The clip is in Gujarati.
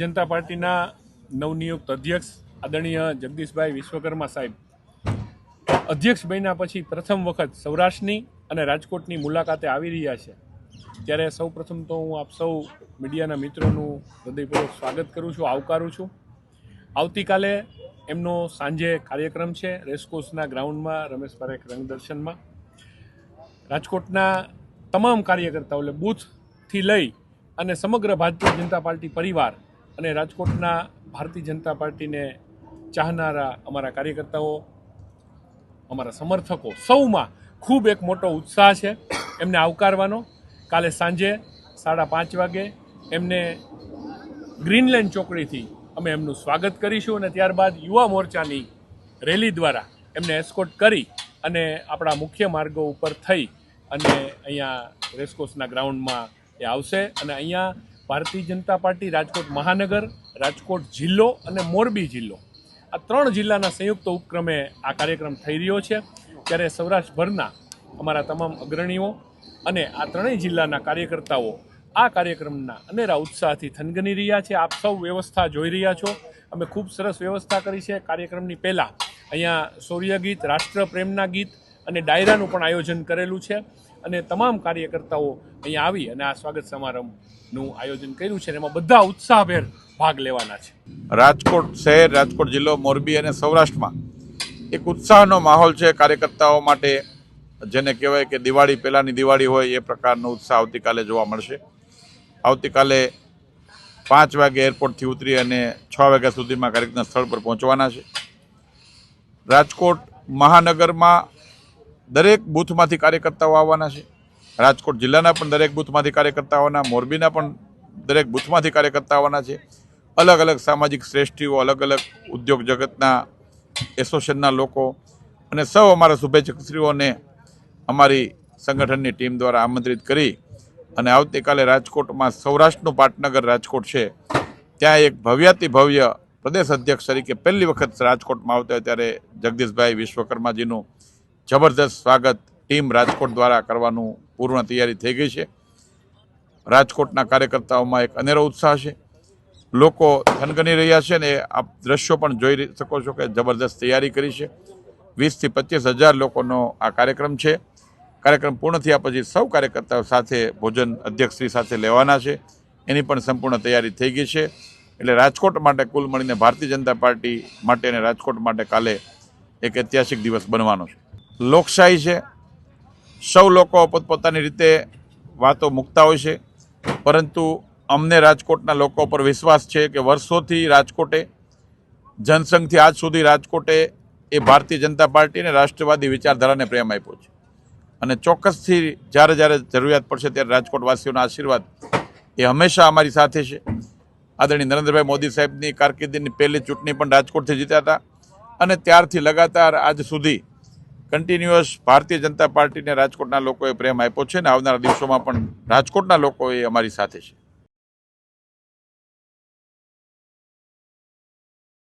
જનતા પાર્ટીના નવનિયુક્ત અધ્યક્ષ આદરણીય જગદીશભાઈ વિશ્વકર્મા સાહેબ. અધ્યક્ષ બન્યા પછી પ્રથમ વખત સૌરાષ્ટ્રની અને રાજકોટની મુલાકાતે આવી રહ્યા છે. ત્યારે સૌ પ્રથમ તો હું આપ સૌ મીડિયાના મિત્રોનું હૃદયપૂર્વક સ્વાગત કરું છું, આવકારું છું. આવતીકાલે એમનો સાંજે કાર્યક્રમ છે રેસકોર્સના ગ્રાઉન્ડમાં, રમેશ પારેખ રંગદર્શનમાં રાજકોટના તમામ કાર્યકર્તાઓ એટલે બૂથથી લઈ અને સમગ્ર ભારતીય જનતા પાર્ટી પરિવાર અને રાજકોટના ભારતીય જનતા પાર્ટીને ચાહનારા અમારા કાર્યકર્તાઓ, અમારા સમર્થકો સૌમાં ખૂબ એક મોટો ઉત્સાહ છે એમને આવકારવાનો. કાલે સાંજે સાડા પાંચ વાગે એમને ગ્રીનલેન્ડ ચોકડીથી અમે એમનું સ્વાગત કરીશું અને ત્યારબાદ યુવા મોરચાની રેલી દ્વારા એમને એસ્કોટ કરી અને આપણા મુખ્ય માર્ગો ઉપર થઈ અને અહીંયા રેસકોર્સના ગ્રાઉન્ડમાં એ આવશે. અને અહીંયા ભારતીય જનતા પાર્ટી રાજકોટ મહાનગર, રાજકોટ જિલ્લો અને મોરબી જિલ્લો. આ ત્રણ જિલ્લાના સંયુક્ત ઉપક્રમે આ કાર્યક્રમ થઈ રહ્યો છે. ત્યારે સૌરાષ્ટ્રભરના અમારા તમામ અગ્રણીઓ અને આ ત્રણેય જિલ્લાના કાર્યકર્તાઓ આ કાર્યક્રમના અનેરા ઉત્સાહથી થનગની રહ્યા છે. આપ સૌ વ્યવસ્થા જોઈ રહ્યા છો. અમે ખૂબ સરસ વ્યવસ્થા કરી છે. કાર્યક્રમની પહેલાં અહીંયા શૌર્ય ગીત રાષ્ટ્ર પ્રેમના ગીત અને ડાયરાનું પણ આયોજન કરેલું છે. અને તમામ કાર્યકર્તાઓ અહીંયા આવી અને આ સ્વાગત સમારંભનું આયોજન કર્યું છે એમાં બધા ઉત્સાહભેર ભાગ લેવાના છે. રાજકોટ શહેર, રાજકોટ જિલ્લો, મોરબી અને સૌરાષ્ટ્રમાં એક ઉત્સાહનો માહોલ છે. કાર્યકર્તાઓ માટે જેને કહેવાય કે દિવાળી, પહેલાંની દિવાળી હોય, એ પ્રકારનો ઉત્સાહ આવતીકાલે જોવા મળશે. આવતીકાલે પાંચ વાગે એરપોર્ટથી ઉતરી અને છ વાગ્યા સુધીમાં કાર્યક્રમ સ્થળ પર પહોંચવાના છે. રાજકોટ મહાનગરમાં દરેક બૂથમાંથી કાર્યકર્તાઓ આવવાના છે. રાજકોટ જિલ્લાના પણ દરેક બૂથમાંથી કાર્યકર્તાઓના મોરબીના પણ દરેક બૂથમાંથી કાર્યકર્તા આવવાના છે. અલગ અલગ સામાજિક શ્રેષ્ઠીઓ, અલગ અલગ ઉદ્યોગ જગતના, એસોસિએશનના લોકો અને સૌ અમારા શુભેચ્છકશ્રીઓને અમારી સંગઠનની ટીમ દ્વારા આમંત્રિત કરી અને આવતીકાલે રાજકોટમાં સૌરાષ્ટ્રનું પાટનગર રાજકોટ છે. ત્યાં એક ભવ્યાતિ ભવ્ય પ્રદેશ અધ્યક્ષ તરીકે પહેલી વખત રાજકોટમાં આવતા ત્યારે જગદીશભાઈ વિશ્વકર્માજીનું જબરદસ્ત સ્વાગત ટીમ રાજકોટ દ્વારા કરવાનું પૂર્ણ તૈયારી થઈ ગઈ છે. રાજકોટના કાર્યકર્તાઓમાં એક અનેરો ઉત્સાહ છે. લોકો થનગની રહ્યા છે ને આપ દ્રશ્યો પણ જોઈ શકો છો કે જબરદસ્ત તૈયારી કરી છે. વીસથી પચીસ હજાર લોકોનો આ કાર્યક્રમ છે. કાર્યક્રમ પૂર્ણ થયા પછી સૌ કાર્યકર્તાઓ સાથે ભોજન અધ્યક્ષશ્રી સાથે લેવાના છે. એની પણ સંપૂર્ણ તૈયારી થઈ ગઈ છે. એટલે રાજકોટ માટે કુલ મળીને ભારતીય જનતા પાર્ટી માટે અને રાજકોટ માટે કાલે એક ઐતિહાસિક દિવસ બનવાનો છે. લોકશાહી છે. સૌ લોકો પોતપોતાની રીતે વાતો મૂકતા હોય છે. પરંતુ અમને રાજકોટના લોકો પર વિશ્વાસ છે કે વર્ષોથી રાજકોટે, જનસંઘથી આજ સુધી રાજકોટે એ ભારતીય જનતા પાર્ટીને રાષ્ટ્રવાદી વિચારધારાને પ્રેમ આપ્યો છે. અને ચોક્કસથી જ્યારે જ્યારે જરૂરિયાત પડશે ત્યારે રાજકોટવાસીઓના આશીર્વાદ એ હંમેશા અમારી સાથે છે. આદરણીય નરેન્દ્રભાઈ મોદી સાહેબની કારકિર્દીની પહેલી ચૂંટણી પણ રાજકોટથી જીત્યા હતા. અને ત્યારથી લગાતાર આજ સુધી કન્ટિન્યુઅસ ભારતીય જનતા પાર્ટીને રાજકોટના લોકોએ પ્રેમ આપ્યો છે અને આવનારા દિવસોમાં પણ રાજકોટના લોકો એ અમારી સાથે છે.